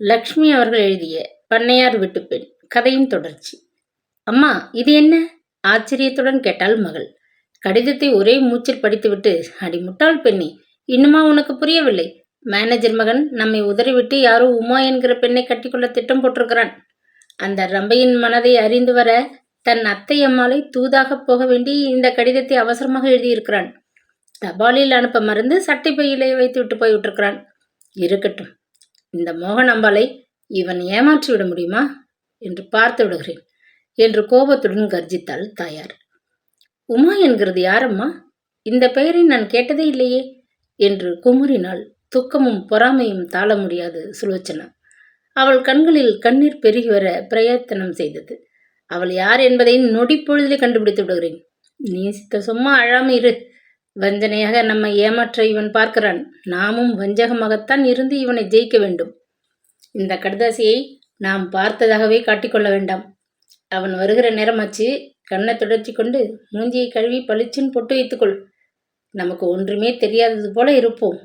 லக்ஷ்மி அவர்கள் எழுதிய பண்ணையார் விட்டுப்பெண் கதையின் தொடர்ச்சி. அம்மா இது என்ன? ஆச்சரியத்துடன் கேட்டாள் மகள். கடிதத்தை ஒரே மூச்சில் படித்துவிட்டு அடி முட்டாள் பெண்ணே இன்னுமா உனக்கு புரியவில்லை? மேனேஜர் மகன் நம்மை உதறிவிட்டு யாரோ உமா என்கிற பெண்ணை கட்டிக்கொள்ள திட்டம் போட்டிருக்கிறான். அந்த ரம்பையின் மனதை அறிந்து வர தன் அத்தை அம்மாளை தூதாக போக வேண்டி இந்த கடிதத்தை அவசரமாக எழுதியிருக்கிறான். தபாலில் அனுப்ப மறந்து சட்டை பையிலே வைத்து விட்டு போய்விட்டிருக்கிறான். இருக்கட்டும் இந்த மோகன் அம்பாளை இவன் ஏமாற்றி விட முடியுமா? என்று பார்த்து விடுகிறேன் என்று கோபத்துடன் கர்ஜித்தாள் தாயார். உமா என்கிறது யாரம்மா? இந்த பெயரை நான் கேட்டதே இல்லையே என்று குமுறினாள். துக்கமும் பொறாமையும் தாழ முடியாது சுலோச்சனா. அவள் கண்களில் கண்ணீர் பெருகி வர பிரயத்தனம் செய்தது. அவள் யார் என்பதை நொடி பொழுதிலே கண்டுபிடித்து விடுகிறேன். நீ சித்த சும்மா அழாமல் இரு வஞ்சனையாக நம்மை ஏமாற்ற இவன் பார்க்கிறான். நாமும் வஞ்சகமாகத்தான் இருந்து இவனை ஜெயிக்க வேண்டும். இந்த கடுதாசியை நாம் பார்த்ததாகவே காட்டிக்கொள்ள வேண்டாம். அவன் வருகிற நேரமாச்சு கண்ணை தொடர்ச்சி கொண்டு மூஞ்சியை கழுவி பளிச்சின் பொட்டு வைத்துக்கொள். நமக்கு ஒன்றுமே தெரியாதது போல இருப்போம்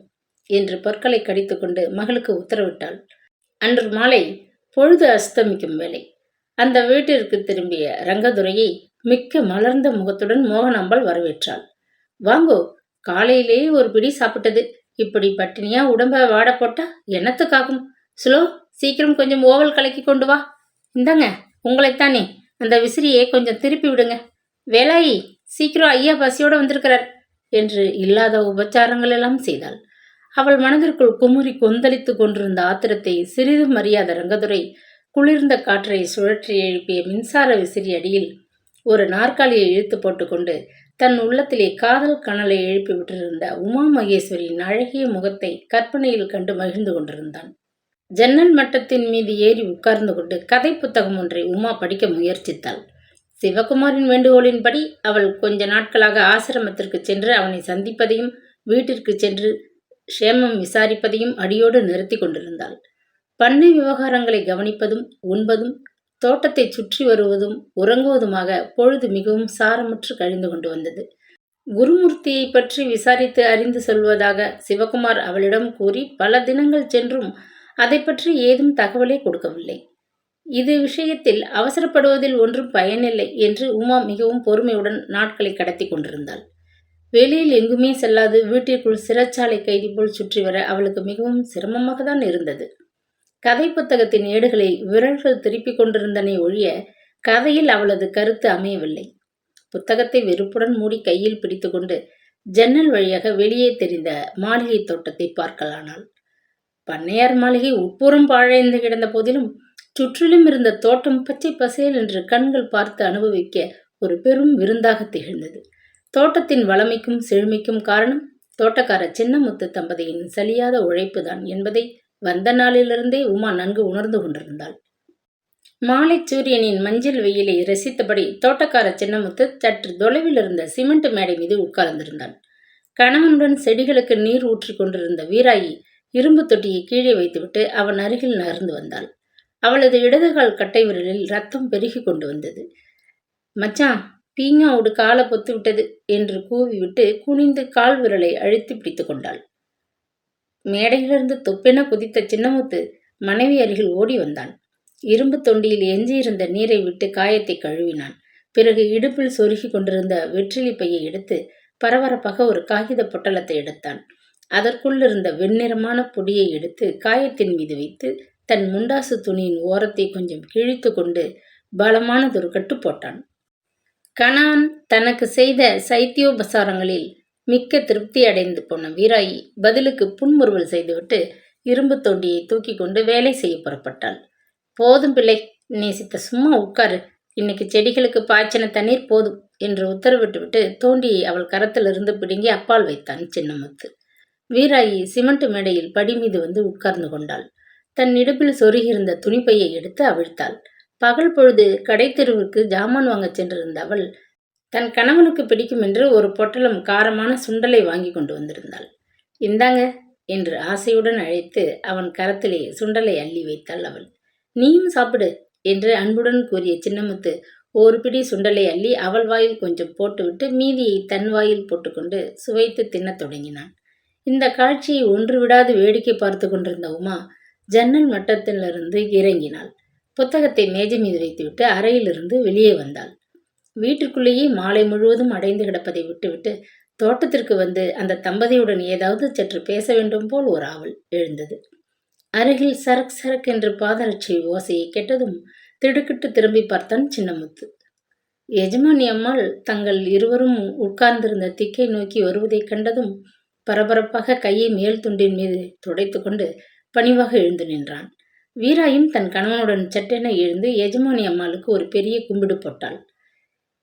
என்று பற்களை கடித்துக்கொண்டு மகளுக்கு உத்தரவிட்டாள். அன்று மாலை பொழுது அஸ்தமிக்கும் வேலை அந்த வீட்டிற்கு திரும்பிய ரங்கதுரையை மிக்க மலர்ந்த முகத்துடன் மோகனாம்பாள் வரவேற்றாள். வாங்கோ காலையிலேயே ஒரு பிடி சாப்பிட்டது. இப்படி பட்டினியா உடம்ப வாட போட்டா என்னத்துக்காகும் ஸ்லோ சீக்கிரம் கொஞ்சம் ஓவல் கலக்கி கொண்டு வா. இந்தாங்க உங்களைத்தானே. அந்த விசிறியை கொஞ்சம் திருப்பி விடுங்க. வேலாயி சீக்கிரம் ஐயா பசியோடு வந்திருக்கிறார் என்று இல்லாத உபச்சாரங்கள் எல்லாம் செய்தாள். அவள் மனதிற்குள் குமுறி கொந்தளித்து கொண்டிருந்த ஆத்திரத்தை சிறிதும் அறியாத ரங்கதுரை குளிர்ந்த காற்றை சுழற்றி எழுப்பிய மின்சார விசிறி அடியில் ஒரு நாற்காலியை இழுத்து போட்டுக்கொண்டு தன் உள்ளத்திலே காதல் கனலை எழுப்பி விட்டிருந்த உமா மகேஸ்வரியின் அழகிய முகத்தை கற்பனையில் கண்டு மகிழ்ந்து கொண்டிருந்தான். ஜன்னல் மட்டத்தின் மீது ஏறி உட்கார்ந்து கொண்டு கதை புத்தகம் ஒன்றை உமா படிக்க முயற்சித்தாள். சிவகுமாரின் வேண்டுகோளின்படி அவள் கொஞ்ச நாட்களாக ஆசிரமத்திற்கு சென்று அவனை சந்திப்பதையும் வீட்டிற்கு சென்று க்ஷேமம் விசாரிப்பதையும் அடியோடு நிறுத்தி கொண்டிருந்தாள். பண்ணை விவகாரங்களை கவனிப்பதும் உண்பதும் தோட்டத்தை சுற்றி வருவதும் உறங்குவதுமாக பொழுது மிகவும் சாரமுற்று கழிந்து கொண்டு வந்தது. குருமூர்த்தியை பற்றி விசாரித்து அறிந்து சொல்வதாக சிவகுமார் அவளிடம் கூறி பல தினங்கள் சென்றும் அதை பற்றி ஏதும் தகவலே கொடுக்கவில்லை. இது விஷயத்தில் அவசரப்படுவதில் ஒன்றும் பயனில்லை என்று உமா மிகவும் பொறுமையுடன் நாட்களை கடத்தி கொண்டிருந்தாள். வெளியில் எங்குமே செல்லாது வீட்டிற்குள் சிறைச்சாலை கைதி போல் சுற்றி வர அவளுக்கு மிகவும் சிரமமாக தான் இருந்தது. கதை புத்தகத்தின் ஏடுகளை விரல்கள் திருப்பிக் கொண்டிருந்தனை ஒழிய கதையில் அவளது கருத்து அமையவில்லை. புத்தகத்தை வெறுப்புடன் மூடி கையில் பிடித்துக்கொண்டு ஜன்னல் வழியாக வெளியே தெரிந்த மாளிகை தோட்டத்தை பார்க்கலானாள். பண்ணையார் மாளிகை உட்புறம் பாழைந்து கிடந்த போதிலும் சுற்றிலும் இருந்த தோட்டம் பச்சை பசேல் என்று கண்கள் பார்த்து அனுபவிக்க ஒரு பெரும் விருந்தாக திகழ்ந்தது. தோட்டத்தின் வளமைக்கும் செழுமைக்கும் காரணம் தோட்டக்கார சின்னமுத்து தம்பதியின் சலியாத உழைப்புதான் என்பதை வந்த நாளிலிருந்தே உமா நன்கு உணர்ந்து கொண்டிருந்தாள். மாலை சூரியனின் மஞ்சள் வெயிலை ரசித்தபடி தோட்டக்கார சின்னமுத்து சற்று தொலைவில் இருந்த சிமெண்ட் மேடை மீது உட்கார்ந்திருந்தான். கணவனுடன் செடிகளுக்கு நீர் ஊற்றி கொண்டிருந்த வீராயி இரும்பு தொட்டியை கீழே வைத்துவிட்டு அவன் அருகில் நகர்ந்து வந்தாள். அவளது இடதுகால் கட்டை விரலில் ரத்தம் பெருகி கொண்டு வந்தது. மச்சான் பீங்காவோடு காலை பொத்து விட்டது என்று கூவிவிட்டு குனிந்து கால் விரலை அழுத்தி பிடித்து கொண்டாள். மேடையிலிருந்து துப்பென குதித்த சின்னமுத்து மனைவி அருகில் ஓடி வந்தான். இரும்பு தொண்டியில் எஞ்சியிருந்த நீரை விட்டு காயத்தை கழுவினான். பிறகு இடுப்பில் சொருகி கொண்டிருந்த வெற்றிலி பையை எடுத்து பரபரப்பாக ஒரு காகித பொட்டலத்தை எடுத்தான். அதற்குள் இருந்த வெண்ணிறமான பொடியை எடுத்து காயத்தின் மீது வைத்து தன் முண்டாசு துணியின் ஓரத்தை கொஞ்சம் கிழித்து கொண்டு பலமானதொரு கட்டு போட்டான். கணவன் தனக்கு செய்த சைத்தியோபசாரங்களில் மிக்க திருப்தி அடைந்து போன வீராயி பதிலுக்கு புன்முறுவல் செய்துவிட்டு இரும்பு தோண்டியை தூக்கி கொண்டு வேலை செய்ய புறப்பட்டாள். போதும் பிள்ளை நேசித்த சும்மா உட்காரு. இன்னைக்கு செடிகளுக்கு பாய்ச்சின தண்ணீர் போதும் என்று உத்தரவிட்டுவிட்டு தோண்டியை அவள் கரத்திலிருந்து பிடுங்கி அப்பால் வைத்தான் சின்னமுத்து. வீராயி சிமெண்ட் மேடையில் படி மீது வந்து உட்கார்ந்து கொண்டாள். தன் இடுப்பில் சொருகியிருந்த துணிப்பையை எடுத்து அவிழ்த்தாள். பகல் பொழுது கடை தெருவுக்கு ஜாமான் வாங்கச் சென்றிருந்த அவள் தன் கணவனுக்கு பிடிக்கும் என்று ஒரு பொட்டலம் காரமான சுண்டலை வாங்கி கொண்டு வந்திருந்தாள். இந்தாங்க என்று ஆசையுடன் அழைத்து அவன் கரத்திலே சுண்டலை அள்ளி வைத்தாள் அவள். நீயும் சாப்பிடு என்று அன்புடன் கூறிய சின்னமுத்து ஒரு பிடி சுண்டலை அள்ளி அவள் வாயில் கொஞ்சம் போட்டுவிட்டு மீதியை தன் வாயில் போட்டுக்கொண்டு சுவைத்து தின்னத் தொடங்கினான். இந்த காட்சியை ஒன்று விடாது வேடிக்கை பார்த்து கொண்டிருந்த உமா ஜன்னல் மட்டத்திலிருந்து இறங்கினாள். புத்தகத்தை மேஜை மீது வைத்துவிட்டு அறையிலிருந்து வெளியே வந்தாள். வீட்டிற்குள்ளேயே மாலை முழுவதும் அடைந்து கிடப்பதை விட்டுவிட்டு தோட்டத்திற்கு வந்து அந்த தம்பதியுடன் ஏதாவது சற்று பேச வேண்டும் போல் ஒரு ஆவல் எழுந்தது. அருகில் சரக் சரக் என்று பாதரட்சி ஓசையை கேட்டதும் திடுக்கிட்டு திரும்பி பார்த்தான் சின்னமுத்து. எஜமானி அம்மாள் தங்கள் இருவரும் உட்கார்ந்திருந்த திக்கை நோக்கி வருவதைக் கண்டதும் பரபரப்பாக கையை மேல் துண்டின் மீது துடைத்து கொண்டு பணிவாக எழுந்து நின்றான். வீராயும் தன் கணவனுடன் சட்டென எழுந்து எஜமானி அம்மாளுக்கு ஒரு பெரிய கும்பிடு போட்டாள்.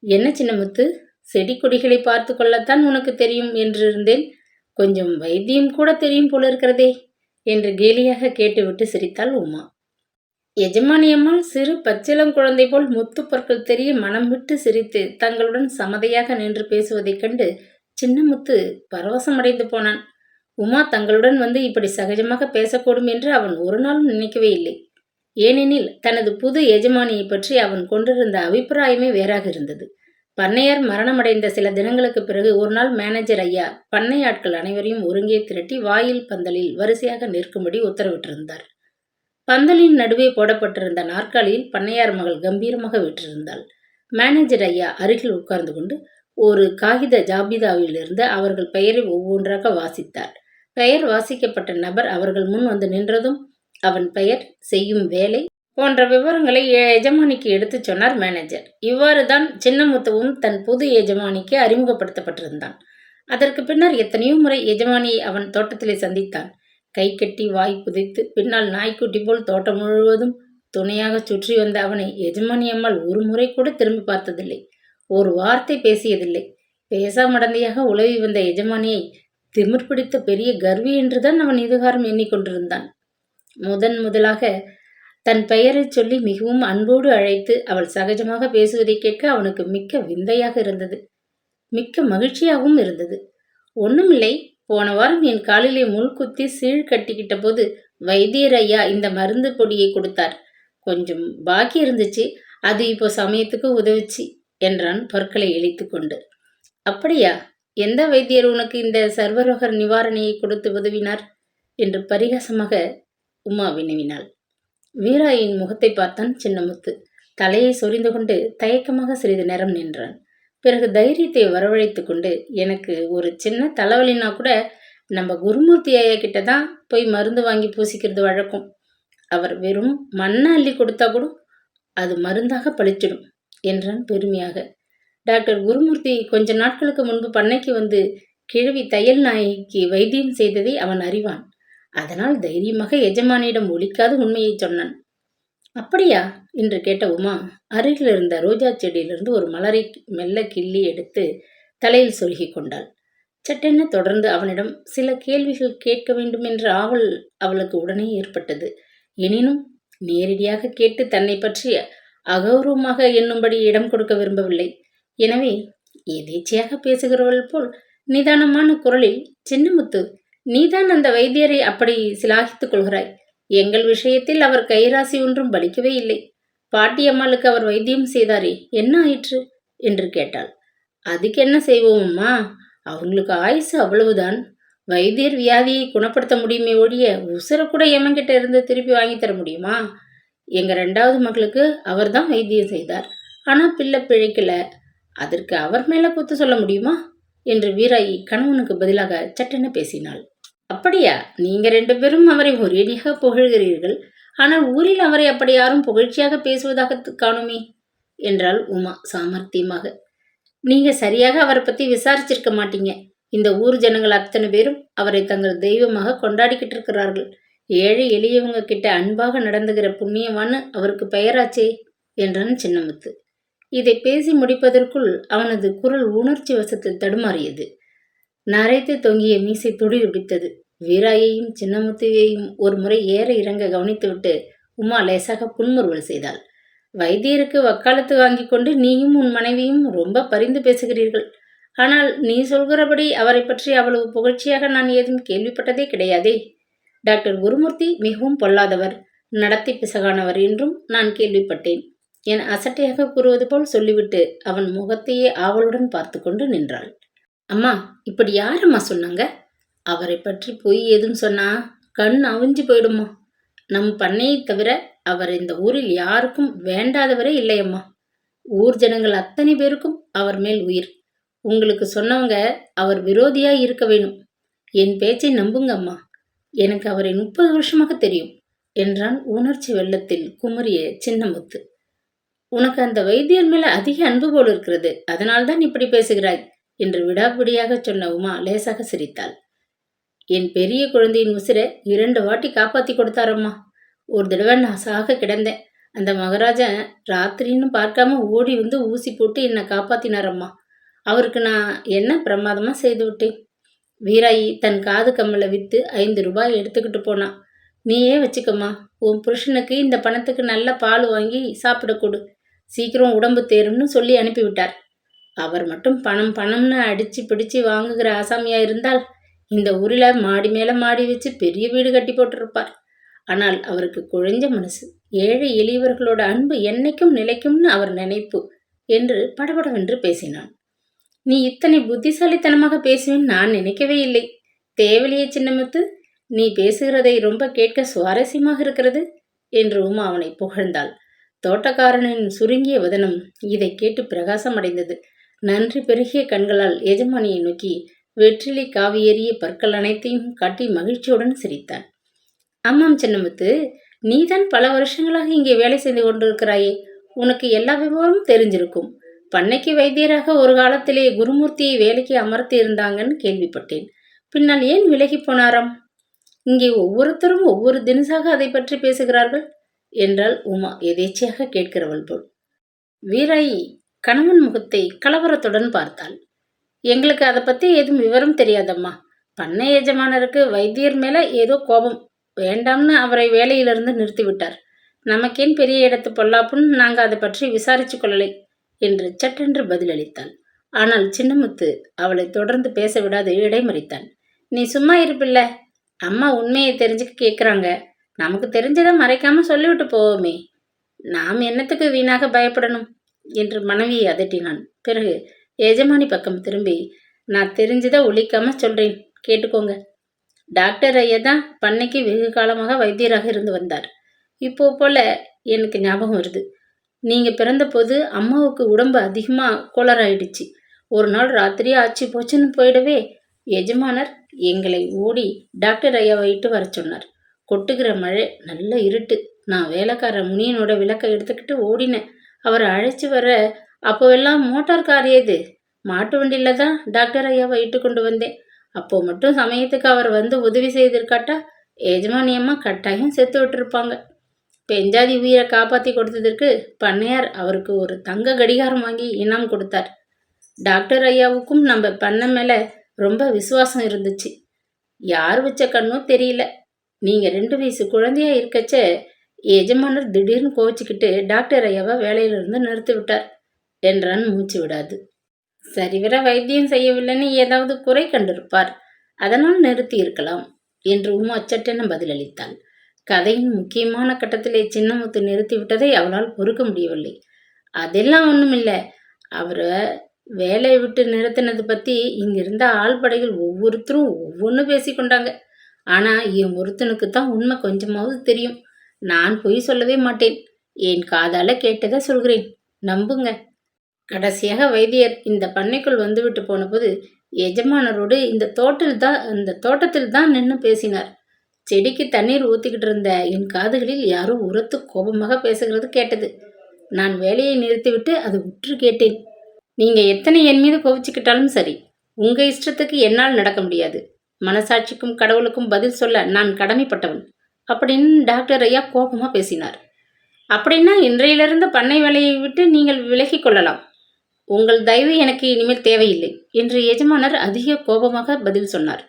என்ன சின்னமுத்து? செடி கொடிகளை பார்த்து கொள்ளத்தான் உனக்கு தெரியும் என்றிருந்தேன். கொஞ்சம் வைத்தியம் கூட தெரியும் போல இருக்கிறதே என்று கேலியாக கேட்டுவிட்டு சிரித்தாள் உமா. எஜமானியம்மாள் சிறு பச்சிளம் குழந்தை போல் முத்து பற்கள் தெரிய மனம் விட்டு சிரித்து தங்களுடன் சமதையாக நின்று பேசுவதைக் கண்டு சின்னமுத்து பரவசமடைந்து போனான். உமா தங்களுடன் வந்து இப்படி சகஜமாக பேசக்கூடும் என்று அவன் ஒரு நாளும் நினைக்கவே இல்லை. ஏனெனில் தனது புது எஜமானியை பற்றி அவன் கொண்டிருந்த அபிப்பிராயமே வேறாக இருந்தது. பண்ணையார் மரணமடைந்த சில தினங்களுக்கு பிறகு ஒரு நாள் மேனேஜர் ஐயா பண்ணை ஆட்கள் அனைவரையும் ஒருங்கே திரட்டி வாயில் பந்தலில் வரிசையாக நிற்கும்படி உத்தரவிட்டிருந்தார். பந்தலின் நடுவே போடப்பட்டிருந்த நாற்காலியில் பண்ணையார் மகள் கம்பீரமாக விட்டிருந்தாள் மேனேஜர் ஐயா அருகில் உட்கார்ந்து கொண்டு ஒரு காகித ஜாபிதாவிலிருந்து அவர்கள் பெயரை ஒவ்வொன்றாக வாசித்தார். பெயர் வாசிக்கப்பட்ட நபர் அவர்கள் முன் வந்து நின்றதும் அவன் பெயர் செய்யும் வேலை போன்ற விவரங்களை எஜமானிக்கு எடுத்துச் சொன்னார் மேனேஜர் இவ்வாறு தான் சின்னமுத்துவும் தன் புது எஜமானிக்கு அறிமுகப்படுத்தப்பட்டிருந்தான். அதற்கு பின்னர் எத்தனையோ முறை எஜமானியை அவன் தோட்டத்திலே சந்தித்தான். கை கட்டி வாய் புதைத்து பின்னால் நாய்க்குட்டி போல் தோட்டம் முழுவதும் துணையாக சுற்றி வந்த அவனை எஜமானி அம்மாள் ஒரு முறை கூட திரும்பி பார்த்ததில்லை. ஒரு வார்த்தை பேசியதில்லை. பேசாமடந்தையாக உலவி வந்த எஜமானியை திமிர் பிடித்த பெரிய கர்வி என்றுதான் அவன் இதுகாரம் எண்ணிக்கொண்டிருந்தான் முதன் முதலாக தன் பெயரைச் சொல்லி மிகவும் அன்போடு அழைத்து அவள் சகஜமாக பேசுவதை கேட்க அவனுக்கு மிக்க விந்தையாக இருந்தது. மிக்க மகிழ்ச்சியாகவும் இருந்தது. ஒன்றுமில்லை போன வாரம் என் காலிலே முள் குத்தி சீழ் கட்டிக்கிட்ட போது வைத்தியர் ஐயா இந்த மருந்து பொடியை கொடுத்தார். கொஞ்சம் பாக்கி இருந்துச்சு. அது இப்போ சமயத்துக்கு உதவிச்சு என்றான் பற்களை இழித்து கொண்டு. அப்படியா? எந்த வைத்தியர் உனக்கு இந்த சர்வரோக நிவாரணியை கொடுத்து உதவினார்? என்று பரிகாசமாக உமா வினவினாள் வீராயின் முகத்தை பார்த்தான் சின்னமுத்து. தலையை சொரிந்து கொண்டு தயக்கமாக சிறிது நேரம் நின்றான். பிறகு தைரியத்தை வரவழைத்து கொண்டு எனக்கு ஒரு சின்ன தலைவலினா கூட நம்ம குருமூர்த்தி ஐயா கிட்ட தான் போய் மருந்து வாங்கி பூசிக்கிறது வழக்கம். அவர் வெறும் மண்ணை அள்ளி கொடுத்தா கூட அது மருந்தாக பழிச்சிடும் என்றான் பெருமையாக. டாக்டர் குருமூர்த்தி கொஞ்ச நாட்களுக்கு முன்பு பண்ணைக்கு வந்து கிழவி தையல் நாய்க்கு வைத்தியம் செய்ததை அவன் அறிவான். அதனால் தைரியமாக எஜமானியிடம் ஒழிக்காத உண்மையை சொன்னான். அப்படியா? என்று கேட்ட உமா அருகில் இருந்த ரோஜா செடியிலிருந்து ஒரு மலரை மெல்ல கிள்ளி எடுத்து தலையில் சொருகி கொண்டாள். சட்டென தொடர்ந்து அவனிடம் சில கேள்விகள் கேட்க வேண்டும் என்ற ஆவல் அவளுக்கு உடனே ஏற்பட்டது. எனினும் நேரடியாக கேட்டு தன்னை பற்றி அகௌரவமாக எண்ணும்படி இடம் கொடுக்க விரும்பவில்லை. எனவே எதேச்சையாக பேசுகிறவள் போல் நிதானமான குரலில் சின்னமுத்து நீதான் அந்த வைத்தியரை அப்படி சிலாகித்துக் கொள்கிறாய். எங்கள் விஷயத்தில் அவர் கைராசி ஒன்றும் பலிக்கவே இல்லை. பாட்டியம்மாளுக்கு அவர் வைத்தியம் செய்தாரே என்ன ஆயிற்று? என்று கேட்டாள். அதுக்கு என்ன செய்வோம்மா? அவங்களுக்கு ஆயுசு அவ்வளவுதான். வைத்தியர் வியாதியை குணப்படுத்த முடியுமே ஒழிய உசுர கூட எமன்கிட்ட இருந்து திருப்பி வாங்கி தர முடியுமா? எங்க ரெண்டாவது மகளுக்கு அவர் தான் வைத்தியம் செய்தார். ஆனா பிள்ளை பிழைக்கல. அதற்கு அவர் மேல குத்து சொல்ல முடியுமா? என்று வீராயி கணவனுக்கு பதிலாக சட்டென பேசினாள். அப்படியா? நீங்க ரெண்டு பேரும் அவரை ஒரேடியாக புகழ்கிறீர்கள். ஆனால் ஊரில் அவரை அப்படி யாரும் புகழ்ச்சியாக பேசுவதாக காணுமே? என்றாள் உமா சாமர்த்தியமாக. நீங்க சரியாக அவரை பத்தி விசாரிச்சிருக்க மாட்டீங்க. இந்த ஊர் ஜனங்கள் அத்தனை பேரும் அவரை தங்கள் தெய்வமாக கொண்டாடிக்கிட்டு இருக்கிறார்கள். ஏழை எளியவங்க கிட்ட அன்பாக நடந்துகிற புண்ணியவான்னு அவருக்கு பெயராச்சே? என்றான் சின்னமுத்து. இதை பேசி முடிப்பதற்குள் அவனது குரல் உணர்ச்சி வசத்தில் தடுமாறியது. நரைத்து தொங்கிய மீசை துடிதுடித்தது வீராயையும் சின்னமுத்துவையும் ஒரு முறை ஏற இறங்க கவனித்துவிட்டு உமா லேசாக புன்முறுவல் செய்தாள். வைத்தியருக்கு வக்காலத்து வாங்கி கொண்டு நீயும் உன் மனைவியும் ரொம்ப பரிந்து பேசுகிறீர்கள். ஆனால் நீ சொல்கிறபடி அவரை பற்றி அவ்வளவு புகழ்ச்சியாக நான் ஏதும் கேள்விப்பட்டதே கிடையாதே. டாக்டர் குருமூர்த்தி மிகவும் பொல்லாதவர் நடத்தி பிசகானவர் என்றும் நான் கேள்விப்பட்டேன். என் அசட்டையாக கூறுவது போல் சொல்லிவிட்டு அவன் முகத்தையே ஆவலுடன் பார்த்து கொண்டு நின்றாள். அம்மா இப்படி யாரம்மா சொன்னாங்க? அவரை பற்றி போய் எதுவும் சொன்னா கண் அவிஞ்சு போயிடுமா நம் பண்ணையை தவிர அவர் இந்த ஊரில் யாருக்கும் வேண்டாதவரே இல்லையம்மா. ஊர் ஜனங்கள் அத்தனை பேருக்கும் அவர் மேல் உயிர். உங்களுக்கு சொன்னவங்க அவர் விரோதியா இருக்க வேணும். என் பேச்சை நம்புங்க அம்மா எனக்கு அவரை முப்பது வருஷமாக தெரியும் என்றான் உணர்ச்சி வெள்ளத்தில் குமரிய சின்னமுத்து. உனக்கு அந்த வைத்தியர் மேல அதிக அன்பு போல் இருக்கிறது அதனால்தான் இப்படி பேசுகிறாய். என்று விடாப்பிடியாக சொன்ன உமா லேசாக சிரித்தாள். என் பெரிய குழந்தையின் உசிரை இரண்டு வாட்டி காப்பாத்தி கொடுத்தாரம்மா. ஒரு தடவை நான் சாக கிடந்தேன். அந்த மகாராஜன் ராத்திரின்னு பார்க்காம ஓடி வந்து ஊசி போட்டு என்னை காப்பாத்தினாரம்மா. அவருக்கு நான் என்ன பிரமாதமா செய்து விட்டேன்? வீராயி தன் காது கம்மலை விற்று ஐந்து ரூபாய் எடுத்துக்கிட்டு போனான் நீயே வச்சுக்கம்மா. உன் புருஷனுக்கு இந்த பணத்துக்கு நல்ல பால் வாங்கி சாப்பிட கொடு. சீக்கிரம் உடம்பு தேரும்னு சொல்லி அனுப்பிவிட்டார். அவர் மட்டும் பணம் பணம்னு அடிச்சு பிடிச்சு வாங்குகிற ஆசாமியா இருந்தால் இந்த ஊரில் மாடி மேலே மாடி வச்சு பெரிய வீடு கட்டி போட்டிருப்பார். ஆனால் அவருக்கு குழைஞ்ச மனசு ஏழை எளியவர்களோட அன்பு என்னைக்கும் நிலைக்கும்னு அவர் நினைப்பு என்று படபடவென்று பேசினான். நீ இத்தனை புத்திசாலித்தனமாக பேசுவேன்னு நான் நினைக்கவே இல்லை. தேவலியே சின்னமுத்து நீ பேசுகிறதை ரொம்ப கேட்க சுவாரஸ்யமாக இருக்கிறது என்று உமா அவனை புகழ்ந்தாள். தோட்டக்காரனின் சுருங்கிய வதனம் இதை கேட்டு பிரகாசம் அடைந்தது நன்றி பெருகிய கண்களால் எஜமானியை நோக்கி வெற்றிலை காவியேறிய பற்கள் அனைத்தையும் காட்டி மகிழ்ச்சியுடன் சிரித்தான் ஆமாம் சின்னமுத்து நீதான் பல வருஷங்களாக இங்கே வேலை செய்து கொண்டிருக்கிறாயே. உனக்கு எல்லா விவரமும் தெரிஞ்சிருக்கும். பண்ணைக்கு வைத்தியராக ஒரு காலத்திலே குருமூர்த்தியை வேலைக்கு அமர்த்தி இருந்தாங்கன்னு கேள்விப்பட்டேன். பின்னால் ஏன் விலகி போனாராம்? இங்கே ஒவ்வொருத்தரும் ஒவ்வொரு தினசாக அதை பற்றி பேசுகிறார்கள்? என்றால் உமா எதேச்சையாக கேட்கிறவள் போல். வீராயி கணவன் முகத்தை கலவரத்துடன் பார்த்தாள். எங்களுக்கு அதை பற்றி எதுவும் விவரம் தெரியாதம்மா. பண்ணை எஜமானருக்கு வைத்தியர் மேலே ஏதோ கோபம். வேண்டாம்னு அவரை வேலையிலிருந்து நிறுத்திவிட்டார். நமக்கேன் பெரிய இடத்து பொல்லாப்புன்னு நாங்கள் அதை பற்றி விசாரிச்சு கொள்ளலை என்று சட்டென்று பதிலளித்தாள். ஆனால் சின்னமுத்து அவளை தொடர்ந்து பேச விடாது இடைமறித்தான் நீ சும்மா இருப்பில்ல அம்மா உண்மையை தெரிஞ்சுக்க கேட்குறாங்க நமக்கு தெரிஞ்சதை மறைக்காம சொல்லிவிட்டு போவோமே. நாம் என்னத்துக்கு வீணாக பயப்படணும்? என்று மனைவியை அதட்டினான். பிறகு எஜமானி பக்கம் திரும்பி நான் தெரிஞ்சதை ஒழிக்காம சொல்றேன். கேட்டுக்கோங்க. டாக்டர் ஐயா தான் பண்ணைக்கு வெகு காலமாக வைத்தியராக இருந்து வந்தார். இப்போ போல எனக்கு ஞாபகம் வருது. நீங்கள் பிறந்தபோது அம்மாவுக்கு உடம்பு அதிகமாக கோளராயிடுச்சு ஒரு நாள் ராத்திரி ஆச்சு போச்சுன்னு போயிடவே. எஜமானர் எங்களை ஓடி டாக்டர் ஐயாவை இட்டு வர சொன்னார். கொட்டுகிற மழை நல்ல இருட்டு. நான் வேலைக்கார முனியனோட விளக்கை எடுத்துக்கிட்டு ஓடினேன். அவரை அழைச்சி வர அப்போவெல்லாம் மோட்டார் கார் ஏது? மாட்டு வண்டியில் தான் டாக்டர் ஐயாவை இட்டு கொண்டு வந்தேன். அப்போ மட்டும் சமயத்துக்கு அவர் வந்து உதவி செய்திருக்காட்டா? எஜமானியம்மா கட்டாயம் செத்து விட்டுருப்பாங்க. பெஞ்சாதி உயிரை காப்பாற்றி கொடுத்ததற்கு பண்ணையார் அவருக்கு ஒரு தங்க கடிகாரம் வாங்கி இனாம் கொடுத்தார். டாக்டர் ஐயாவுக்கும் நம்ம பண்ண மேலே ரொம்ப விசுவாசம் இருந்துச்சு. யார் வச்ச கண்ணும் தெரியல. நீங்கள் ரெண்டு வயசு குழந்தையா இருக்கச்ச எஜமானர் திடீர்னு கோச்சிக்கிட்டு டாக்டர் ஐயாவை வேலையிலிருந்து நிறுத்தி விட்டார் என்றான் மூச்சு விடாது. சரிவர வைத்தியம் செய்யவில்லைன்னு ஏதாவது குறை கண்டிருப்பார். அதனால் நிறுத்தி இருக்கலாம் என்று உமா சட்டென பதிலளித்தாள். கதையின் முக்கியமான கட்டத்திலே சின்னமுத்து நிறுத்திவிட்டதை அவளால் பொறுக்க முடியவில்லை. அதெல்லாம் ஒன்றுமில்லை அவரை வேலையை விட்டு நிறுத்தினது பற்றி இங்கிருந்த ஆள்படைகள் ஒவ்வொருத்தரும் ஒவ்வொன்று பேசிக்கொண்டாங்க. ஆனால் என் ஒருத்தனுக்கு தான் உண்மை கொஞ்சமாவது தெரியும். நான் பொய் சொல்லவே மாட்டேன். என் காதால கேட்டதை சொல்கிறேன். நம்புங்க. கடைசியாக வைத்தியர் இந்த பண்ணைக்குள் வந்துவிட்டு போனபோது எஜமானரோடு இந்த தோட்டில் தான் இந்த தோட்டத்தில் தான் நின்று பேசினார். செடிக்கு தண்ணீர் ஊற்றிக்கிட்டு இருந்த என் காதுகளில் யாரோ உரத்து கோபமாக பேசுகிறது கேட்டது. நான் வேலையை நிறுத்திவிட்டு அது உற்று கேட்டேன். நீங்கள் எத்தனை என் மீது கோவிச்சுக்கிட்டாலும் சரி உங்கள் இஷ்டத்துக்கு என்னால் நடக்க முடியாது. மனசாட்சிக்கும் கடவுளுக்கும் பதில் சொல்ல நான் கடமைப்பட்டவன். அப்படின்னு டாக்டர் ஐயா கோபமாக பேசினார். அப்படின்னா இன்றையிலிருந்து பண்ணை வேலையை விட்டு நீங்கள் விலகி கொள்ளலாம். உங்கள் தயவு எனக்கு இனிமேல் தேவையில்லை என்று எஜமானர் அதிக கோபமாக பதில் சொன்னார்.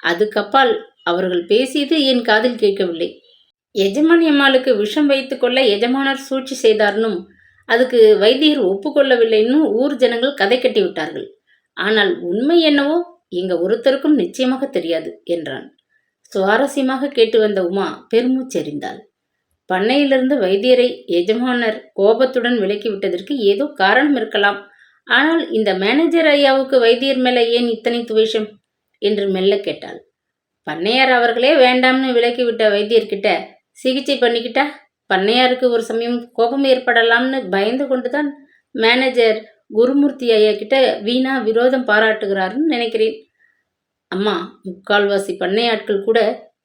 அதுக்கப்பால் அவர்கள் பேசியது என் காதில் கேட்கவில்லை. எஜமான் அம்மாளுக்கு விஷம் வைத்துக்கொள்ள எஜமானர் சூழ்ச்சி செய்தார்னும் அதுக்கு வைத்தியர் ஒப்புக்கொள்ளவில்லைன்னு ஊர் ஜனங்கள் கதை கட்டி விட்டார்கள். ஆனால் உண்மை என்னவோ எங்க ஒருத்தருக்கும் நிச்சயமாக தெரியாது என்றான். சுவாரஸ்யமாக கேட்டு வந்த உமா பெருமூச்செறிந்தாள். பண்ணையிலிருந்து வைத்தியரை எஜமானர் கோபத்துடன் விலக்கி விட்டதற்கு ஏதோ காரணம் இருக்கலாம். ஆனால் இந்த மேனேஜர் ஐயாவுக்கு வைத்தியர் மேலே ஏன் இத்தனை துவேஷம்? என்று மெல்ல கேட்டாள். பண்ணையார் அவர்களே வேண்டாம்னு விலக்கிவிட்ட வைத்தியர்கிட்ட சிகிச்சை பண்ணிக்கிட்டா? பண்ணையாருக்கு ஒரு சமயம் கோபம் ஏற்படலாம்னு பயந்து கொண்டு தான் மேனேஜர் குருமூர்த்தி ஐயா கிட்ட வீணா விரோதம் பாராட்டுகிறாருன்னு நினைக்கிறேன். அம்மா முக்கால்வாசி பண்ணை ஆட்கள் கூட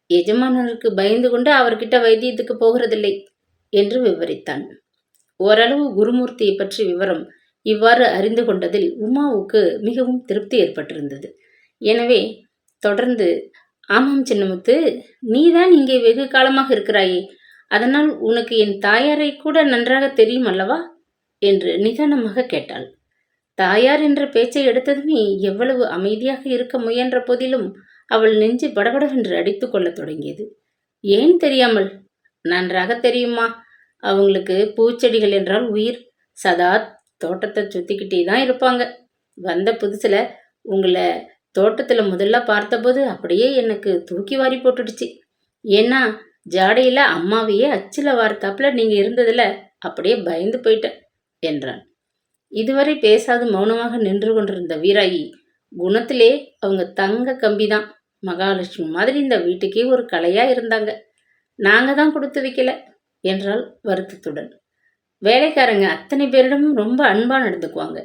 எஜமானருக்கு பயந்து கொண்டு அவர்கிட்ட வைத்தியத்துக்கு போகிறதில்லை என்று விவரித்தான். ஓரளவு குருமூர்த்தியை பற்றி விவரம் இவ்வாறு அறிந்து கொண்டதில் உமாவுக்கு மிகவும் திருப்தி ஏற்பட்டிருந்தது. எனவே தொடர்ந்து ஆமாம் சின்னமுத்து நீதான் இங்கே வெகு காலமாக இருக்கிறாயே. அதனால் உனக்கு என் தாயாரை கூட நன்றாக தெரியும் அல்லவா? என்று நிதானமாக கேட்டாள். தாயார் என்ற பேச்சை எடுத்ததுமே எவ்வளவு அமைதியாக இருக்க முயன்ற போதிலும் அவள் நெஞ்சு படபடவென்று அடித்து கொள்ளத் தொடங்கியது. ஏன் தெரியாமல்? நன்றாக தெரியுமா? அவங்களுக்கு பூச்செடிகள் என்றால் உயிர். சதா தோட்டத்தை சுத்திக்கிட்டே தான் இருப்பாங்க. வந்த புதுசில் உங்களை தோட்டத்தில் முதல்ல பார்த்தபோது அப்படியே எனக்கு தூக்கி வாரி போட்டுடுச்சு. ஏன்னா ஜாடையில் அம்மாவையே அச்சில வார்த்தாப்புல நீங்கள் இருந்ததில் அப்படியே பயந்து போயிட்டேன் என்றான். இதுவரை பேசாது மௌனமாக நின்று கொண்டிருந்த வீராயி குணத்திலே அவங்க தங்க கம்பி தான் மகாலட்சுமி மாதிரி இந்த வீட்டுக்கே ஒரு கலையாக இருந்தாங்க. நாங்கள் தான் கொடுத்து வைக்கல என்றால் வருத்தத்துடன். வேலைக்காரங்க அத்தனை பேரிடமும் ரொம்ப அன்பாக நடந்துக்குவாங்க.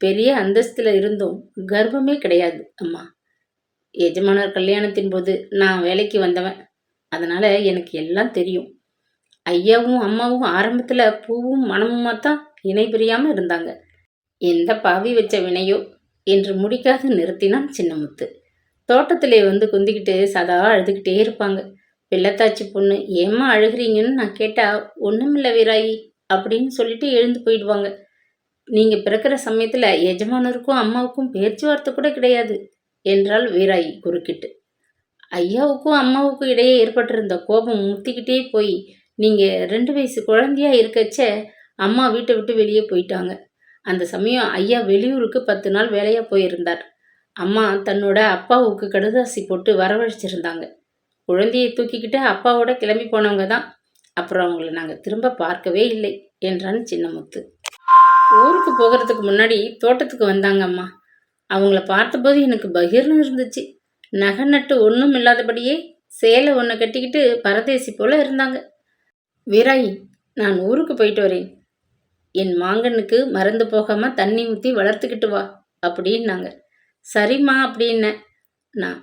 பெரிய அந்தஸ்தில் இருந்தும் கர்வமே கிடையாது அம்மா. எஜமானர் கல்யாணத்தின் போது நான் வேலைக்கு வந்தவன். அதனால் எனக்கு எல்லாம் தெரியும். ஐயாவும் அம்மாவும் ஆரம்பத்தில் பூவும் மனமுமா தான் இணை பிரியாம இருந்தாங்க. எந்த பாவி வச்ச வினையோ? என்று முடிக்காது நிறுத்தினான் சின்னமுத்து. தோட்டத்திலே வந்து குந்திக்கிட்டு சதா அழுதுகிட்டே இருப்பாங்க. பிள்ளத்தாச்சி பொண்ணு ஏம்மா அழுகிறீங்கன்னு நான் கேட்டா ஒண்ணுமில்ல வீராயி அப்படின்னு சொல்லிட்டு எழுந்து போயிடுவாங்க. நீங்க பிறக்கிற சமயத்துல எஜமானருக்கும் அம்மாவுக்கும் பேச்சுவார்த்தை கூட கிடையாது என்றாள் வீராயி குறுக்கிட்டு. ஐயாவுக்கும் அம்மாவுக்கும் இடையே ஏற்பட்டிருந்த கோபம் முத்திக்கிட்டே போய் நீங்க ரெண்டு வயசு குழந்தையா இருக்கச்ச அம்மா வீட்டை விட்டு வெளியே போயிட்டாங்க. அந்த சமயம் ஐயா வெளியூருக்கு பத்து நாள் வேலையாக போயிருந்தார். அம்மா தன்னோட அப்பாவுக்கு கடுதாசி போட்டு வரவழைச்சிருந்தாங்க. குழந்தையை தூக்கிக்கிட்டு அப்பாவோட கிளம்பி போனவங்க தான். அப்புறம் அவங்கள நாங்கள் திரும்ப பார்க்கவே இல்லை என்றான் சின்னமுத்து. ஊருக்கு போகிறதுக்கு முன்னாடி தோட்டத்துக்கு வந்தாங்க அம்மா. அவங்கள பார்த்தபோது எனக்கு பகிர்னு இருந்துச்சு. நகை நட்டு ஒன்றும் இல்லாதபடியே சேலை ஒன்று கட்டிக்கிட்டு பரதேசி போல இருந்தாங்க. வீராயி நான் ஊருக்கு போயிட்டு வரேன். என் மாங்கனுக்கு மறந்து போகாமல் தண்ணி ஊற்றி வளர்த்துக்கிட்டு வா அப்படின்னாங்க. சரிம்மா அப்படின்னேன் நான்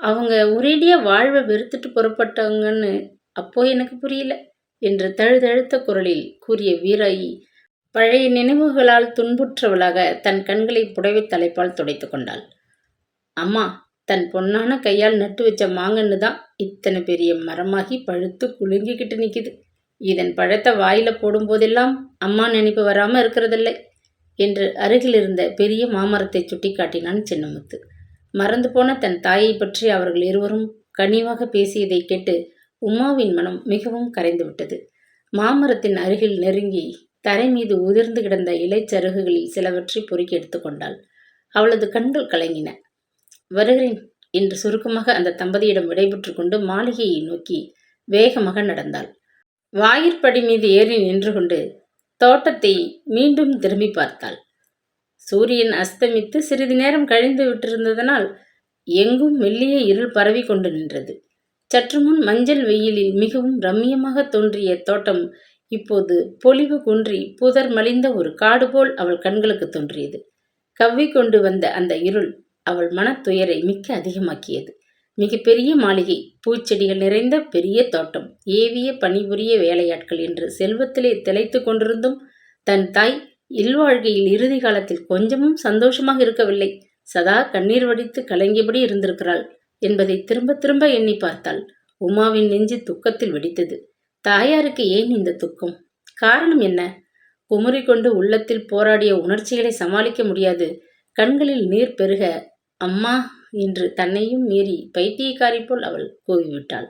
அவங்க ஒரேடியாக வாழ்வை வெறுத்துட்டு புறப்பட்டவங்கன்னு அப்போ எனக்கு புரியல என்று தழுதழுத்த குரலில் கூறிய வீராயி பழைய நினைவுகளால் துன்புற்றவளாக தன் கண்களை புடவை தலைப்பால் துடைத்து கொண்டாள். அம்மா தன் பொன்னான கையால் நட்டு வச்ச மாங்கன்னு தான் இத்தனை பெரிய மரமாகி பழுத்து குலுங்கிக்கிட்டு நிற்கிது இதன் பழத்தை வாயில போடும்போதெல்லாம் அம்மா நினைப்பு வராம இருக்கிறதில்லை என்று அருகில் இருந்த பெரிய மாமரத்தை சுட்டி காட்டினான் சின்னமுத்து. மறந்து போன தன் தாயை பற்றி அவர்கள் இருவரும் கனிவாக பேசியதை கேட்டு உமாவின் மனம் மிகவும் கரைந்து விட்டது மாமரத்தின் அருகில் நெருங்கி தரை மீது உதிர்ந்து கிடந்த இலைச்சருகுகளில் சிலவற்றை பொறுக்கி எடுத்துக்கொண்டாள் அவளது கண்கள் கலங்கின. வருகிறேன் என்று சுருக்கமாக அந்த தம்பதியிடம் விடைபெற்று கொண்டு மாளிகையை நோக்கி வேகமாக நடந்தாள். வாயிற்படி மீது ஏறி நின்று கொண்டு தோட்டத்தை மீண்டும் திரும்பி பார்த்தாள். சூரியன் அஸ்தமித்து சிறிது நேரம் கழிந்து விட்டிருந்ததனால் எங்கும் மெல்லிய இருள் பரவி கொண்டு நின்றது. சற்று முன் மஞ்சள் வெயிலில் மிகவும் ரம்மியமாக தோன்றிய தோட்டம் இப்போது பொலிவு குன்றி புதர் மலிந்த ஒரு காடு போல் அவள் கண்களுக்கு தோன்றியது. கவ்விக்கொண்டு வந்த அந்த இருள் அவள் மனத்துயரை மிக்க அதிகமாக்கியது. மிகப்பெரிய மாளிகை பூச்செடிகள் நிறைந்த பெரிய தோட்டம் ஏவிய பணிபுரிய வேலையாட்கள் என்று செல்வத்திலே திளைத்து கொண்டிருந்தும் தன் தாய் இல்வாழ்கையில் இறுதி காலத்தில் கொஞ்சமும் சந்தோஷமாக இருக்கவில்லை. சதா கண்ணீர் வடித்து கலங்கியபடி இருந்திருக்கிறாள் என்பதை திரும்ப திரும்ப எண்ணி பார்த்தாள். உமாவின் நெஞ்சு துக்கத்தில் வெடித்தது. தாயாருக்கு ஏன் இந்த துக்கம்? காரணம் என்ன? குமுறி கொண்டு உள்ளத்தில் போராடிய உணர்ச்சிகளை சமாளிக்க முடியாது. கண்களில் நீர் பெருக அம்மா என்று தன்னையும் மீறி பைத்தியக்காரி போல் அவள் கூவிவிட்டாள்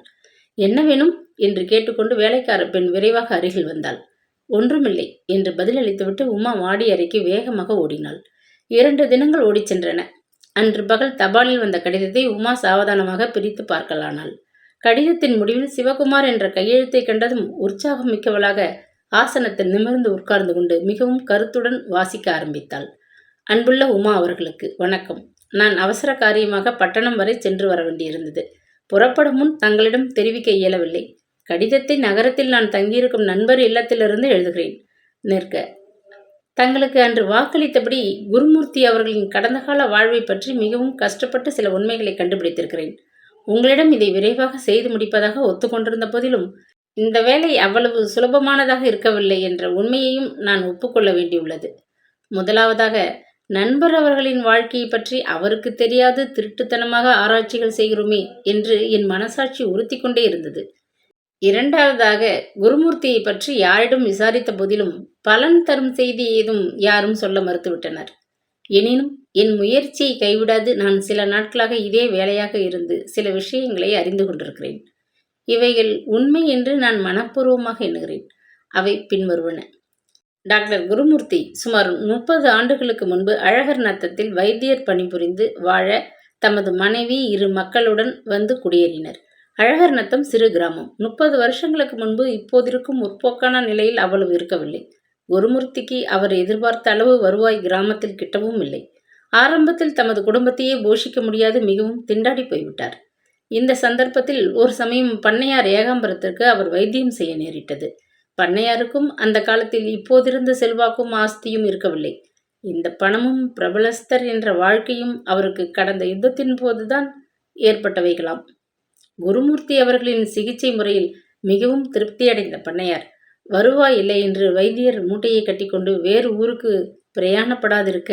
என்ன வேணும் என்று கேட்டுக்கொண்டு வேலைக்கார பெண் விரைவாக அருகில் வந்தாள். ஒன்றுமில்லை என்று பதிலளித்துவிட்டு உமா வாடி அறைக்கு வேகமாக ஓடினாள். இரண்டு தினங்கள் ஓடிச் சென்றன. அன்று பகல் தபாலில் வந்த கடிதத்தை உமா சாவதானமாக பிரித்து பார்க்கலானாள். கடிதத்தின் முடிவில் சிவகுமார் என்ற கையெழுத்தை கண்டதும் உற்சாகம் மிக்கவளாக ஆசனத்தில் நிமிர்ந்து உட்கார்ந்து கொண்டு மிகவும் கருத்துடன் வாசிக்க ஆரம்பித்தாள். அன்புள்ள உமா அவர்களுக்கு வணக்கம். நான் அவசர காரியமாக பட்டணம் வரை சென்று வர வேண்டியிருந்தது. புறப்படும் முன் தங்களிடம் தெரிவிக்க இயலவில்லை. கடிதத்தை நகரத்தில் நான் தங்கியிருக்கும் நண்பர் இல்லத்திலிருந்து எழுதுகிறேன். நிற்க. தங்களுக்கு அன்று வாக்களித்தபடி குருமூர்த்தி அவர்களின் கடந்த கால வாழ்வை பற்றி மிகவும் கஷ்டப்பட்டு சில உண்மைகளை கண்டுபிடித்திருக்கிறேன். உங்களிடம் இதை விரைவாக செய்து முடிப்பதாக ஒத்துக்கொண்டிருந்த போதிலும் இந்த வேலை அவ்வளவு சுலபமானதாக இருக்கவில்லை என்ற உண்மையையும் நான் ஒப்புக்கொள்ள வேண்டியுள்ளது. முதலாவதாக நண்பர் அவர்களின் வாழ்க்கையை பற்றி அவருக்கு தெரியாது திருட்டுத்தனமாக ஆராய்ச்சிகள் செய்கிறோமே என்று என் மனசாட்சி உறுத்தி கொண்டே இருந்தது. இரண்டாவதாக குருமூர்த்தியை பற்றி யாரிடம் விசாரித்த போதிலும் பலன் தரும் செய்தி ஏதும் யாரும் சொல்ல மறுத்துவிட்டனர். எனினும் என் முயற்சியை கைவிடாது நான் சில நாட்களாக இதே வேலையாக இருந்து சில விஷயங்களை அறிந்து கொண்டிருக்கிறேன். இவைகள் உண்மை என்று நான் மனப்பூர்வமாக எண்ணுகிறேன். அவை பின்வருவன. டாக்டர் குருமூர்த்தி சுமார் முப்பது ஆண்டுகளுக்கு முன்பு அழகர் நத்தத்தில் வைத்தியர் பணிபுரிந்து வாழ தமது மனைவி இரு மக்களுடன் வந்து குடியேறினர். அழகர் நத்தம் சிறு கிராமம். முப்பது வருஷங்களுக்கு முன்பு இப்போதிருக்கும் முற்போக்கான நிலையில் அவ்வளவு இருக்கவில்லை. குருமூர்த்திக்கு அவர் எதிர்பார்த்த அளவு வருவாய் கிராமத்தில் கிட்டவும் இல்லை. ஆரம்பத்தில் தமது குடும்பத்தையே போஷிக்க முடியாது மிகவும் திண்டாடி போய்விட்டார். இந்த சந்தர்ப்பத்தில் ஒரு சமயம் பண்ணையார் ஏகாம்பரத்திற்கு அவர் வைத்தியம் செய்ய நேரிட்டது. பண்ணையாருக்கும் அந்த காலத்தில் இப்போதிருந்த செல்வாக்கும் ஆஸ்தியும் இருக்கவில்லை. இந்த பணமும் பிரபலஸ்தர் என்ற வாழ்க்கையும் அவருக்கு கடந்த யுத்தத்தின் போதுதான் ஏற்பட்டவைகளாம். குருமூர்த்தி அவர்களின் சிகிச்சை முறையில் மிகவும் திருப்தியடைந்த பண்ணையார் வருவாய் இல்லை என்று வைத்தியர் மூட்டையை கட்டிக்கொண்டு வேறு ஊருக்கு பிரயாணப்படாதிருக்க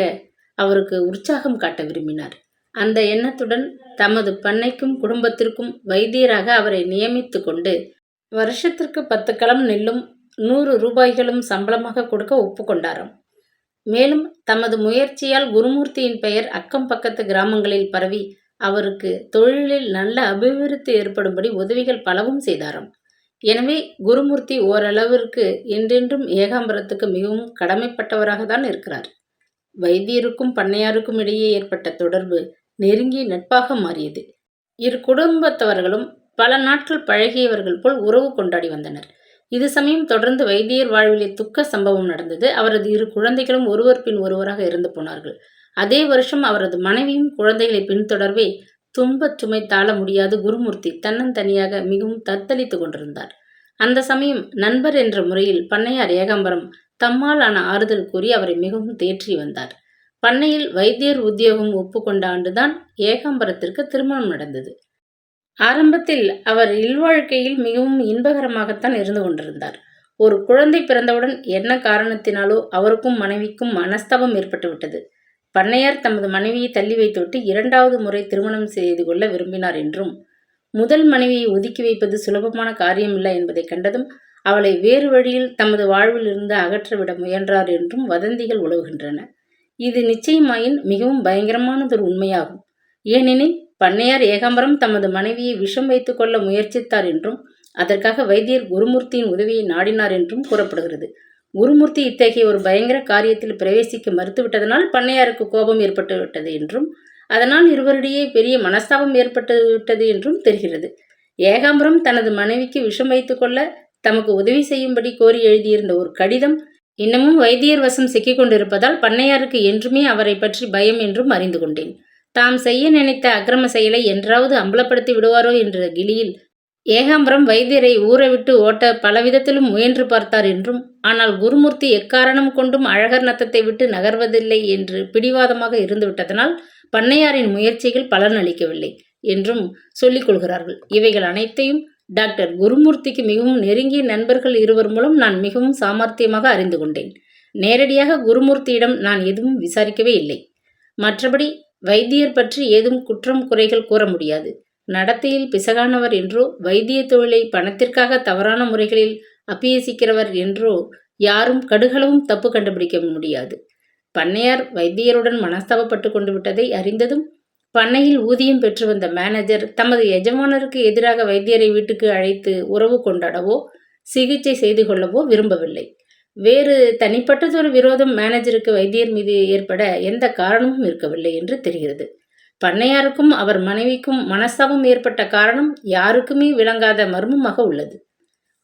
அவருக்கு உற்சாகம் காட்ட விரும்பினார். அந்த எண்ணத்துடன் தமது பண்ணைக்கும் குடும்பத்திற்கும் வைத்தியராக அவரை நியமித்து கொண்டு வருஷத்திற்கு பத்து களம் நெல்லும் நூறு ரூபாய்களும் சம்பளமாக கொடுக்க ஒப்புக்கொண்டாராம். மேலும் தமது முயற்சியால் குருமூர்த்தியின் பெயர் அக்கம் பக்கத்து கிராமங்களில் பரவி அவருக்கு தொழிலில் நல்ல அபிவிருத்தி ஏற்படும்படி உதவிகள் பலவும் செய்தாராம். எனவே குருமூர்த்தி ஓரளவிற்கு என்றென்றும் ஏகாம்பரத்துக்கு மிகவும் கடமைப்பட்டவராக தான் இருக்கிறார். வைத்தியருக்கும் பண்ணையாருக்கும் இடையே ஏற்பட்ட தொடர்பு நெருங்கிய நட்பாக மாறியது. இரு குடும்பத்தவர்களும் பல நாட்கள் பழகியவர்கள் போல் உறவு கொண்டாடி வந்தனர். இது சமயம் தொடர்ந்து வைத்தியர் வாழ்விலே துக்க சம்பவம் நடந்தது. அவரது இரு குழந்தைகளும் ஒருவர் பின் ஒருவராக இறந்து போனார்கள். அதே வருஷம் அவரது மனைவியும் குழந்தைகளை பின்தொடர்வே துன்பச் சுமை தாழ முடியாது. குருமூர்த்தி தன்னந்தனியாக மிகவும் தத்தளித்து கொண்டிருந்தார். அந்த சமயம் நண்பர் என்ற முறையில் பண்ணையார் ஏகாம்பரம் தம்மாலான ஆறுதல் கூறி அவரை மிகவும் தேற்றி வந்தார். பண்ணையில் வைத்தியர் உத்தியோகம் ஒப்புக்கொண்ட ஆண்டுதான் ஏகாம்பரத்திற்கு திருமணம் நடந்தது. ஆரம்பத்தில் அவர் இல்வாழ்க்கையில் மிகவும் இன்பகரமாகத்தான் இருந்து கொண்டிருந்தார். ஒரு குழந்தை பிறந்தவுடன் என்ன காரணத்தினாலோ அவருக்கும் மனைவிக்கும் மனஸ்தாபம் ஏற்பட்டுவிட்டது. பண்ணையார் தமது மனைவியை தள்ளி வைத்துவிட்டு இரண்டாவது முறை திருமணம் செய்து கொள்ள விரும்பினார் என்றும் முதல் மனைவியை ஒதுக்கி வைப்பது சுலபமான காரியமில்லை என்பதை கண்டதும் அவளை வேறு வழியில் தமது வாழ்விலிருந்து அகற்றவிட முயன்றார் என்றும் வதந்திகள் உலவுகின்றன. இது நிச்சயமாயின் மிகவும் பயங்கரமானதொரு உண்மையாகும். ஏனெனில் பண்ணையார் ஏகாம்பரம் தமது மனைவியை விஷம் வைத்துக் கொள்ள முயற்சித்தார் என்றும் அதற்காக வைத்தியர் குருமூர்த்தியின் உதவியை நாடினார் என்றும் கூறப்படுகிறது. குருமூர்த்தி இத்தகைய ஒரு பயங்கர காரியத்தில் பிரவேசிக்க மறுத்துவிட்டதனால் பண்ணையாருக்கு கோபம் ஏற்பட்டுவிட்டது என்றும் அதனால் இருவரிடையே பெரிய மனஸ்தாபம் ஏற்பட்டு விட்டது என்றும் தெரிகிறது. ஏகாம்பரம் தனது மனைவிக்கு விஷம் வைத்துக் கொள்ள தமக்கு உதவி செய்யும்படி கோரி எழுதியிருந்த ஒரு கடிதம் இன்னமும் வைத்தியர் வசம் சிக்கிக் கொண்டிருப்பதால் பண்ணையாருக்கு என்றுமே அவரை பற்றி பயம் என்றும் அறிந்து கொண்டேன். தாம் செய்ய நினைத்த அக்கிரம செயலை என்றாவது அம்பலப்படுத்தி விடுவாரோ என்ற கிளியில் ஏகாம்பரம் வைத்தியரை ஊரை விட்டு ஓட்ட பலவிதத்திலும் முயன்று பார்த்தார் என்றும் ஆனால் குருமூர்த்தி எக்காரணம் கொண்டும் அழகர் நத்தத்தை விட்டு நகர்வதில்லை என்று பிடிவாதமாக இருந்துவிட்டதனால் பண்ணையாரின் முயற்சிகள் பலனளிக்கவில்லை என்றும் சொல்லிக் கொள்கிறார்கள். இவைகள் அனைத்தையும் டாக்டர் குருமூர்த்திக்கு மிகவும் நெருங்கிய நண்பர்கள் இருவர் மூலம் நான் மிகவும் சாமர்த்தியமாக அறிந்து கொண்டேன். நேரடியாக குருமூர்த்தியிடம் நான் எதுவும் விசாரிக்கவே இல்லை. மற்றபடி வைத்தியர் பற்றி ஏதும் குற்றம் குறைகள் கூற முடியாது. நடத்தையில் பிசகானவர் என்றோ வைத்திய தொழிலை பணத்திற்காக தவறான முறைகளில் அபியசிக்கிறவர் என்றோ யாரும் கடுகளவும் தப்பு கண்டுபிடிக்க முடியாது. பண்ணையார் வைத்தியருடன் மனஸ்தாபப்பட்டு கொண்டு விட்டதை அறிந்ததும் பண்ணையில் ஊதியம் பெற்று வந்த மேனேஜர் தமது எஜமானருக்கு எதிராக வைத்தியரை வீட்டுக்கு அழைத்து உறவு கொண்டாடவோ சிகிச்சை செய்து கொள்ளவோ விரும்பவில்லை. வேறு தனிப்பட்டதொரு விரோதம் மேனேஜருக்கு வைத்தியர் மீது ஏற்பட எந்த காரணமும் இருக்கவில்லை என்று தெரிகிறது. பண்ணையாருக்கும் அவர் மனைவிக்கும் மனஸ்தாபம் ஏற்பட்ட காரணம் யாருக்குமே விளங்காத மர்மமாக உள்ளது.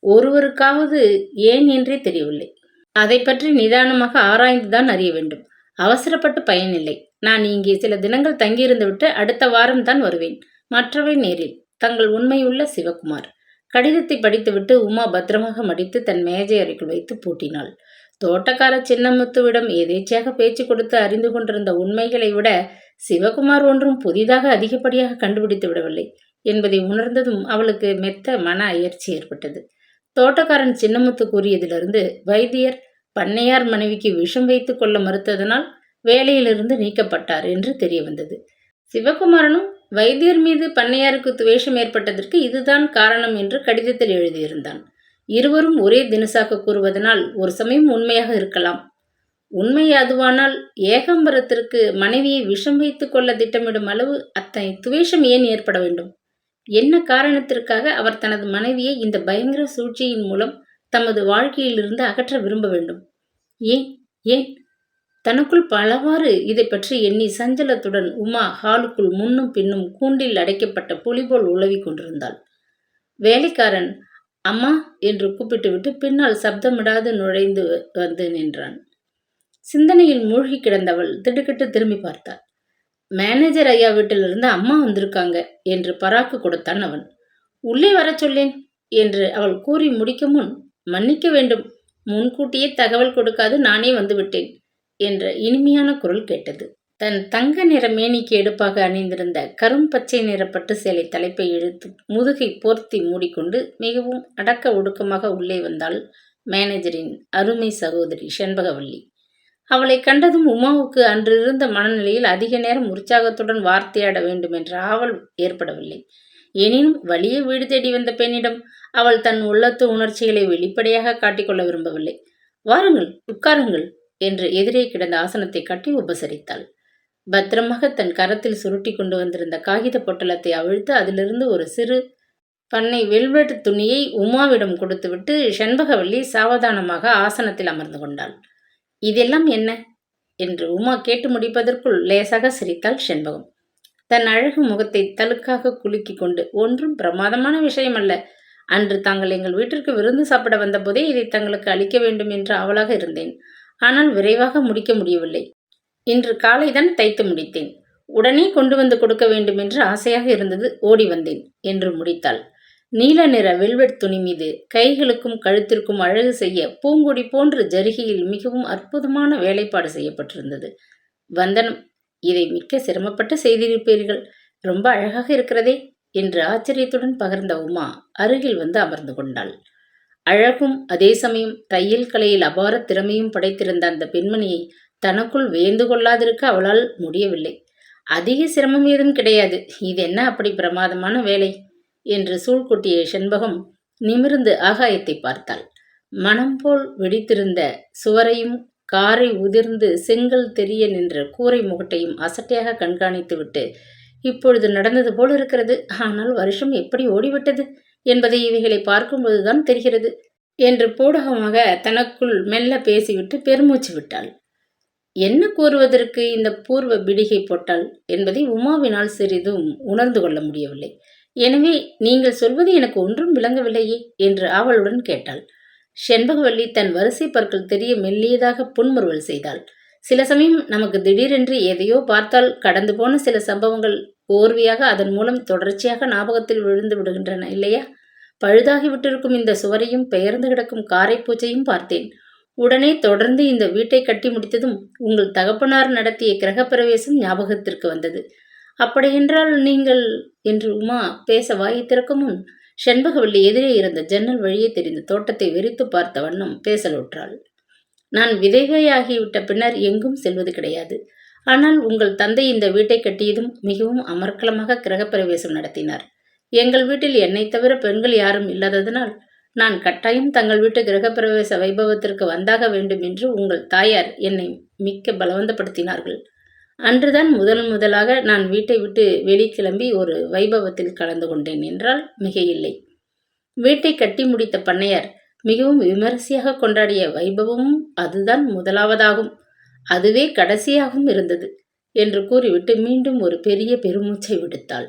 ஒருவருக்காவது ஏன் என்றே தெரியவில்லை. அதை பற்றி நிதானமாக ஆராய்ந்துதான் அறிய வேண்டும். அவசரப்பட்டு பயனில்லை. நான் இங்கே சில தினங்கள் தங்கியிருந்து விட்டு அடுத்த வாரம் தான் வருவேன். மற்றவை நேரில். தங்கள் உண்மையுள்ள சிவகுமார். கடிதத்தை படித்துவிட்டு உமா பத்திரமாக மடித்து தன் மேஜை அறைக்குள் வைத்து பூட்டினாள். தோட்டக்கார சின்னமுத்துவிடம் எதேச்சையாக பேச்சு கொடுத்து அறிந்து கொண்டிருந்த உண்மைகளை விட சிவகுமார் ஒன்றும் புதிதாக அதிகப்படியாக கண்டுபிடித்து விடவில்லை என்பதை உணர்ந்ததும் அவளுக்கு மெத்த மன அயற்சி ஏற்பட்டது. தோட்டக்காரன் சின்னமுத்து கூறியதிலிருந்து வைத்தியர் பண்ணையார் மனைவிக்கு விஷம் வைத்து கொள்ள மறுத்ததனால் வேலையிலிருந்து நீக்கப்பட்டார் என்று தெரிய வந்தது சிவகுமாரனும் வைத்தியர் மீது பண்ணையாருக்கு துவேஷம் ஏற்பட்டதற்கு இதுதான் காரணம் என்று கடிதத்தில் எழுதியிருந்தான். இருவரும் ஒரே தினசாக கூறுவதனால் ஒரு சமயம் உண்மையாக இருக்கலாம். உண்மை அதுவானால் ஏகம்பரத்திற்கு மனைவியை விஷம் வைத்துக் கொள்ள திட்டமிடும் அளவு அத்தனை துவேஷம் ஏன் ஏற்பட வேண்டும்? என்ன காரணத்திற்காக அவர் தனது மனைவியை இந்த பயங்கர சூழ்ச்சியின் மூலம் தமது வாழ்க்கையிலிருந்து அகற்ற விரும்ப வேண்டும்? ஏன்? ஏன்? தனக்குள் பலவாறு இதை பற்றி எண்ணி சஞ்சலத்துடன் உமா ஹாலுக்குள் முன்னும் பின்னும் கூண்டில் அடைக்கப்பட்ட புலிபோல் உழவி கொண்டிருந்தாள். வேலைக்காரன் அம்மா என்று கூப்பிட்டுவிட்டு பின்னால் சப்தமிடாது நுழைந்து வந்து நின்றான். சிந்தனையில் மூழ்கி கிடந்தவள் திடுக்கிட்டு திரும்பி பார்த்தாள். மேனேஜர் ஐயா வீட்டிலிருந்து அம்மா வந்திருக்காங்க என்று பராக்கு கொடுத்தான் அவன். உள்ளே வர சொல்லேன் என்று அவள் கூறி முடிக்க முன் மன்னிக்க வேண்டும். முன்கூட்டியே தகவல் கொடுக்காது நானே வந்துவிட்டேன் என்ற இனிமையான குரல் கேட்டது. தன் தங்க நிற மேனிக்கு எடுப்பாக அணிந்திருந்த கரும் பச்சை நிறப்பட்டு சேலை தலைப்பை இழுத்து முதுகை போர்த்தி மூடிக்கொண்டு மிகவும் அடக்க ஒடுக்கமாக உள்ளே வந்தாள் மேனேஜரின் அருமை சகோதரி செண்பகவல்லி. அவளை கண்டதும் உமாவுக்கு அன்றிருந்த மனநிலையில் அதிக நேரம் உற்சாகத்துடன் வார்த்தையாட வேண்டும் என்ற ஆவல் ஏற்படவில்லை. எனினும் வலிய வீடு தேடி வந்த பெண்ணிடம் அவள் தன் உள்ளத்து உணர்ச்சிகளை வெளிப்படையாக காட்டிக்கொள்ள விரும்பவில்லை. வாருங்கள் உட்காருங்கள் என்று எதிரே கிடந்த ஆசனத்தை கட்டி உபசரித்தாள். பத்திரமாக தன் கரத்தில் சுருட்டி கொண்டு வந்திருந்த காகித பொட்டலத்தை அவிழ்த்து அதிலிருந்து ஒரு சிறு பண்ணை வெல்வெட்டு துணியை உமாவிடம் கொடுத்துவிட்டு செண்பகவல்லி சாவதானமாக ஆசனத்தில் அமர்ந்து கொண்டாள். இதெல்லாம் என்ன? என்று உமா கேட்டு முடிப்பதற்குள் லேசாக சிரித்தாள் செண்பகம். தன் அழகு முகத்தை தழுக்காக குலுக்கி கொண்டு ஒன்றும் பிரமாதமான விஷயம் அல்ல அன்று தாங்கள் எங்கள் வீட்டிற்கு விருந்து சாப்பிட வந்தபோதே இதை தங்களுக்கு அளிக்க வேண்டும் என்று அவளாக இருந்தேன். ஆனால் விரைவாக முடிக்க முடியவில்லை. இன்று காலைதான் தைத்து முடித்தேன். உடனே கொண்டு வந்து கொடுக்க வேண்டும் என்று ஆசையாக இருந்தது ஓடி வந்தேன் என்று முடித்தாள். நீல நிற வெல்வெட் துணி மீது கைகளுக்கும் கழுத்திற்கும் அழகு செய்ய பூங்கொடி போன்ற ஜரிகையில் மிகவும் அற்புதமான வேலைப்பாடு செய்யப்பட்டிருந்தது. வந்தனம் இதை மிக்க சிரமப்பட்டு செய்திருப்பீர்கள். ரொம்ப அழகாக இருக்கிறதே என்று ஆச்சரியத்துடன் பகிர்ந்த உமா அருகில் வந்து அமர்ந்து கொண்டாள். அழகும் அதே சமயம் தையல் கலையில் அபார திறமையும் படைத்திருந்த அந்த பெண்மணியை தனக்குள் வேந்து கொள்ளாதிருக்க அவளால் முடியவில்லை. அதிக சிரமம் ஏதும் கிடையாது. இது என்ன அப்படி பிரமாதமான வேலை? என்று சூழ்கொட்டிய செண்பகம் நிமிர்ந்து ஆகாயத்தை பார்த்தாள். மனம் போல் வெடித்திருந்த சுவரையும் காரை உதிர்ந்து செங்கல் தெரிய நின்ற கூரை முகட்டையும் அசட்டையாக கண்காணித்துவிட்டு இப்பொழுது நடந்தது போல் இருக்கிறது. ஆனால் வருஷம் எப்படி ஓடிவிட்டது? என்பதை இவைகளை பார்க்கும்போதுதான் தெரிகிறது என்று பூடகமாக தனக்குள் மெல்ல பேசிவிட்டு பெருமூச்சு விட்டாள். என்ன கூறுவதற்கு இந்த பூர்வ பிடிகை போட்டாள் என்பதை உமாவினால் சிறிதும் உணர்ந்து கொள்ள முடியவில்லை. எனவே நீங்கள் சொல்வது எனக்கு ஒன்றும் விளங்கவில்லையே என்று ஆவலுடன் கேட்டாள். செண்பகவல்லி தன் வரிசை பற்கள் தெரிய மெல்லியதாக புன்முறுவல் செய்தாள். சில சமயம் நமக்கு திடீரென்று எதையோ பார்த்தால் கடந்து போன சில சம்பவங்கள் ஓர்வியாக அதன் மூலம் தொடர்ச்சியாக ஞாபகத்தில் விழுந்து விடுகின்றன இல்லையா? பழுதாகிவிட்டிருக்கும் இந்த சுவரையும் பெயர்ந்து கிடக்கும் காரைப்பூச்சையும் பார்த்தேன். உடனே தொடர்ந்து இந்த வீட்டை கட்டி முடித்ததும் உங்கள் தகப்பனார் நடத்திய கிரகப்பிரவேசம் ஞாபகத்திற்கு வந்தது. அப்படியென்றால் நீங்கள் என்று உமா பேச வாயை திறக்கும் முன் செண்பகவல்லி எதிரே இருந்த ஜன்னல் வழியே தெரிந்த தோட்டத்தை வெறித்து பார்த்த வண்ணம் பேசலுற்றாள். நான் விதைகையாகிவிட்ட பின்னர் எங்கும் செல்வது கிடையாது. ஆனால் உங்கள் தந்தை இந்த வீட்டை கட்டியதும் மிகவும் அமர்க்கலமாக கிரகப்பிரவேசம் நடத்தினார். எங்கள் வீட்டில் என்னை தவிர பெண்கள் யாரும் இல்லாததனால் நான் கட்டாயம் தங்கள் வீட்டு கிரகப்பிரவேச வைபவத்திற்கு வந்தாக வேண்டும் என்று உங்கள் தாயார் என்னை மிக்க பலவந்தப்படுத்தினார்கள். அன்றுதான் முதல் முதலாக நான் வீட்டை விட்டு வெளிக்கிளம்பி ஒரு வைபவத்தில் கலந்து கொண்டேன் என்றால் மிக இல்லை வீட்டை கட்டி முடித்த பண்ணையார் மிகவும் விமரிசையாக கொண்டாடிய வைபவமும் அதுதான் முதலாவதாகும். அதுவே கடைசியாகவும் இருந்தது என்று கூறிவிட்டு மீண்டும் ஒரு பெரிய பெருமூச்சை விடுத்தாள்.